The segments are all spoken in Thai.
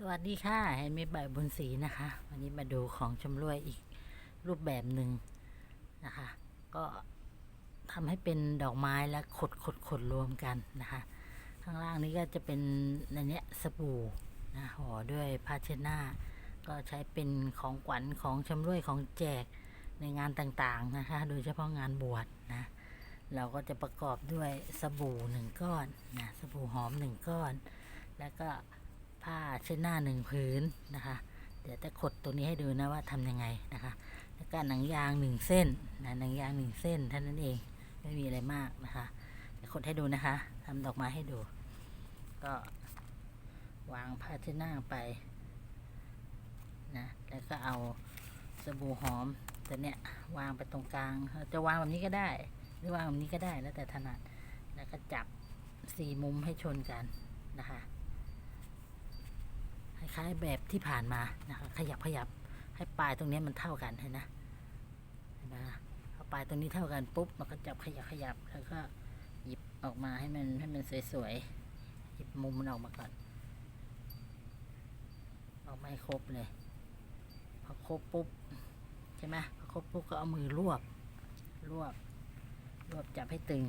สวัสดีค่ะแฮนด์เมดบายบุญศรีนะคะ วันนี้มาดูของชำร่วยอีกรูปแบบหนึ่งนะคะ ก็ทำให้เป็นดอกไม้และขดขดขดรวมกันนะคะ ข้างล่างนี้ก็จะเป็นในเนี้ยสบู่นะห่อด้วยผ้าเช็ดหน้า ก็ใช้เป็นของขวัญของชำร่วยของแจกในงานต่างๆนะคะ โดยเฉพาะงานบวชนะ เราก็จะประกอบด้วยสบู่หนึ่งก้อนนะสบู่หอมหนึ่งก้อน แล้วก็ ผ้าเช็ดหน้าหนึ่งผืนนะคะ เดี๋ยวจะขดตัวนี้ให้ดูนะว่าทำยังไงนะคะ แล้วก็หนังยางหนึ่งเส้นนะหนังยางหนึ่งเส้นเท่านั้นเองไม่มีอะไรมากนะคะเดี๋ยวขดให้ดูนะคะทำดอกไม้ให้ดู ก็วางผ้าเช็ดหน้าไปนะแล้วก็เอาสบู่หอมตัวเนี้ยวางไปตรงกลาง จะวางแบบนี้ก็ได้ หรือวางแบบนี้ก็ได้แล้วแต่ถนัด แล้วก็จับสี่มุมให้ชนกันนะคะ ล้ายๆแบบที่ผ่านมานะคะขยับขยับให้ปลายตรงนี้มันเท่ากันเห็นนะเห็นไหมพอปลายตรงนี้เท่ากันปุ๊บมันก็จับขยับขยับแล้วก็หยิบออกมาให้มันให้มันสวยๆหยิบมุมมันออกมาก่อนออกมาให้ครบเลยพอครบปุ๊บใช่ไหมพอครบปุ๊บก็เอามือรวบรวบรวบจับให้ตึง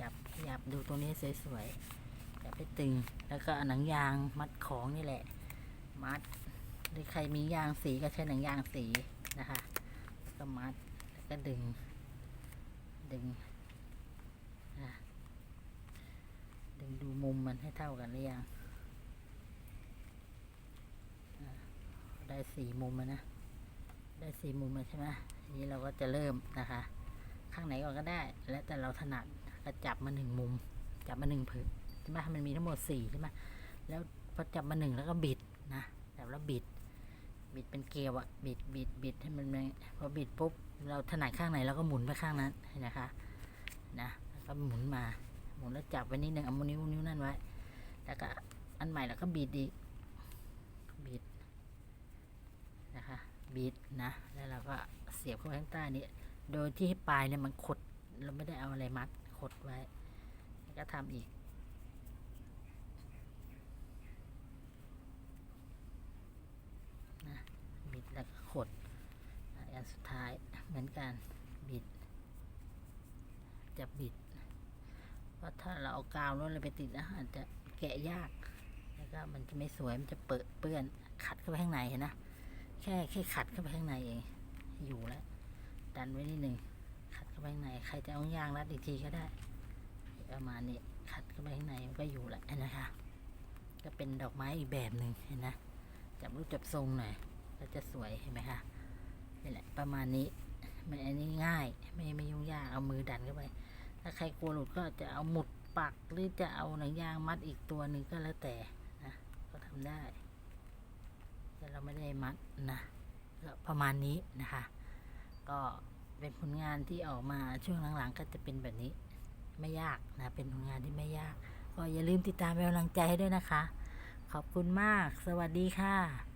จับขยับดูตรงนี้สวยๆจับให้ตึง แล้วก็หนังยางมัดของนี่แหละ มัด หรือใครมียางสีก็ใช้หนังยางสีนะคะ ก็มัดแล้วก็ดึง ดึงดึงดูมุมมันให้เท่ากันหรือยังได้สี่มุมแล้วนะ ได้สี่มุมแล้วใช่ไหมทีนี้เราก็จะเริ่มนะคะ ข้างไหนก่อนก็ได้ แล้วแต่เราถนัดก็จับมาหนึ่งมุม จับมาหนึ่งผืนใช่ไหมมันมีทั้งหมดสี่ใช่ไหมแล้วพอจับมาหนึ่งแล้วก็บิด แล้วบิด บิดเป็นเกลียวอะบิดบิดบิดให้มันมพอบิดปุ๊บเราถนัดข้างไหนเราก็หมุนไปข้างนั้นเห็นะคะนะแล้วก็หมุนมาหมุนแล้วจับไว้นิดหนึ่งเอานิ้วนิ้วนั่นไว้ แล้วก็อันใหม่เราก็บิดอีกบิดนะคะบิดนะ แล้วเราก็เสียบเข้าไปข้างใต้นี้โดยที่ปลายเนี่ยมันขดเราไม่ได้เอาอะไรมัดขดไว้ แล้วก็ทำอีก นะบิด แล้วก็ขดอันสุดท้ายเหมือนกันบิด จะบิด เพราะถ้าเราเอากาวแล้วเราไปติดนะอาจจะแกะยาก แล้วก็มันจะไม่สวยมันจะเปิดเปื้อนขัดเข้าไปข้างในเห็นนะแค่แค่ขัดเข้าไปข้างในเองอยู่แล้วดันไว้นิดหนึ่งขัดเข้าไปข้างในใครจะเอายางรัดอีกทีก็ได้ ประมาณนี้ขัดเข้าไปข้างในมันก็อยู่แหละนะคะ ก็เป็นดอกไม้อีกแบบหนึ่งเห็นนะจับรูปจับทรงหน่อย ก็จะสวยเห็นไหมคะนี่แหละประมาณนี้มันอันนี้ง่ายไม่ไม่ยุ่งยากเอามือดันเข้าไป ถ้าใครกลัวหลุดก็จะเอาหมุดปักหรือจะเอาหนังยางมัดอีกตัวหนึ่งก็แล้วแต่นะก็ทำได้ แต่เราไม่ได้มัดนะก็ประมาณนี้นะคะ ก็เป็นผลงานที่ออกมาช่วงหลังๆ ก็จะเป็นแบบนี้ไม่ยากนะเป็นผลงานที่ไม่ยาก ก็อย่าลืมติดตามเป็นกำลังใจให้ด้วยนะคะ ขอบคุณมาก สวัสดีค่ะ